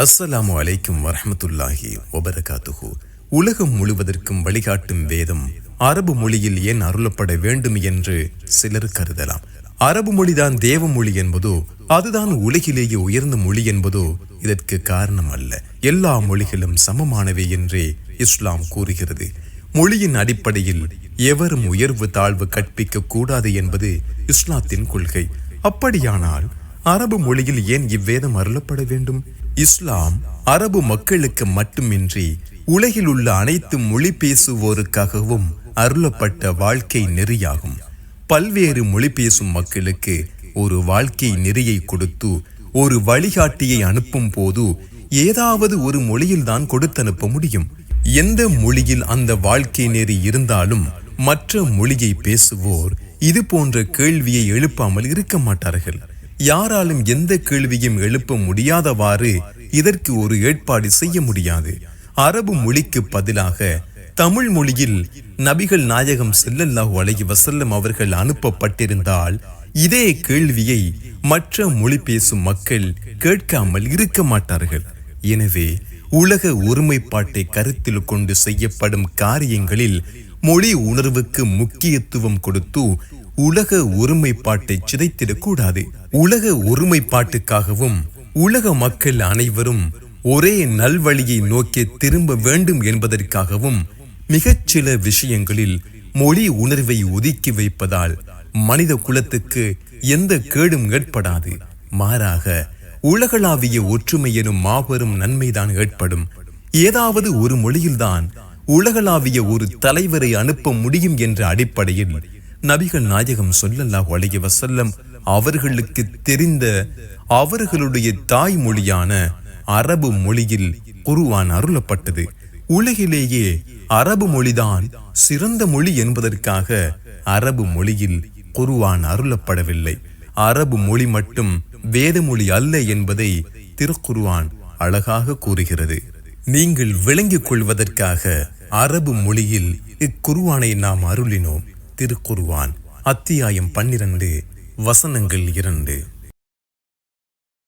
அஸ்ஸலாமு அலைக்கும் வரமத்துல்லாஹி வபரகாத்துஹு. உலகம் முழுவதற்கும் வழிகாட்டும் வேதம் அரபு மொழியில் ஏன் அருளப்பட வேண்டும் என்று சிலர் கருதலாம். அரபு மொழிதான் தேவ மொழி என்பதோ அதுதான் உலகிலேயே உயர்ந்த மொழி என்பதோ இதற்கு காரணம் அல்ல. எல்லா மொழிகளும் சமமானவை என்றே இஸ்லாம் கூறுகிறது. மொழியின் அடிப்படையில் எவரும் உயர்வு தாழ்வு கற்பிக்க கூடாது என்பது இஸ்லாத்தின் கொள்கை. அப்படியானால் அரபு மொழியில் ஏன் இவ்வேதம் அருளப்பட வேண்டும்? இஸ்லாம் அரபு மக்களுக்கு மட்டுமின்றி உலகில் உள்ள அனைத்து மொழி பேசுவோருக்காகவும் அருளப்பட்ட வாழ்க்கை நெறியாகும். பல்வேறு மொழி பேசும் மக்களுக்கு ஒரு வாழ்க்கை நெறியை கொடுத்து ஒரு வழிகாட்டியை அனுப்பும் போது ஏதாவது ஒரு மொழியில்தான் கொடுத்தனுப்ப முடியும். எந்த மொழியில் அந்த வாழ்க்கை நெறி இருந்தாலும் மற்ற மொழியை பேசுவோர் இது போன்ற கேள்வியை எழுப்பாமல் இருக்க மாட்டார்கள். யாராலும் எந்த கேள்வியும் எழுப்ப முடியாதவாறு இதற்கு ஒரு ஏற்பாடு செய்ய முடியாது. அரபு மொழிக்கு பதிலாக தமிழ் மொழியில் நபிகள் நாயகம் செல்லல்லாஹு அலைஹி வசல்லம் அவர்கள் அனுப்பப்பட்டிருந்தால் இதே கேள்வியை மற்ற மொழி பேசும் மக்கள் கேட்காமல் இருக்க மாட்டார்கள். எனவே உலக ஒருமைப்பாட்டை கருத்தில் கொண்டு செய்யப்படும் காரியங்களில் மொழி உணர்வுக்கு முக்கியத்துவம் கொடுத்து உலக ஒருமைப்பாட்டை சிதைத்திடக்கூடாது. உலக ஒருமைப்பாட்டுக்காகவும் உலக மக்கள் அனைவரும் ஒரே நல்வழியை நோக்கி திரும்ப வேண்டும் என்பதற்காகவும் மிகச்சில விஷயங்களில் மொழி உணர்வை ஒதுக்கி வைப்பதால் மனித குலத்துக்கு எந்த கேடும் ஏற்படாது. மாறாக உலகளாவிய ஒற்றுமை எனும் மாபெரும் நன்மைதான் ஏற்படும். ஏதாவது ஒரு மொழியில்தான் உலகளாவிய ஒரு தலைவரை அனுப்ப முடியும் என்ற அடிப்படையில் நபிகள் நாயகம் சொல்லல்லாஹு அலைஹி வசல்லம் அவர்களுக்கு தெரிந்த அவர்களுடைய தாய்மொழியான அரபு மொழியில் குருவான் அருளப்பட்டது. உலகிலேயே அரபு மொழிதான் சிறந்த மொழி என்பதற்காக அரபு மொழியில் குருவான் அருளப்படவில்லை. அரபு மொழி மட்டும் வேத மொழி அல்ல என்பதை திருக்குருவான் அழகாக கூறுகிறது. நீங்கள் விளங்கிக் கொள்வதற்காக அரபு மொழியில் இக்குருவானை நாம் அருளினோம். திருக்குருவான். அத்தியாயம் பன்னிரண்டு வசனங்கள் இரண்டு.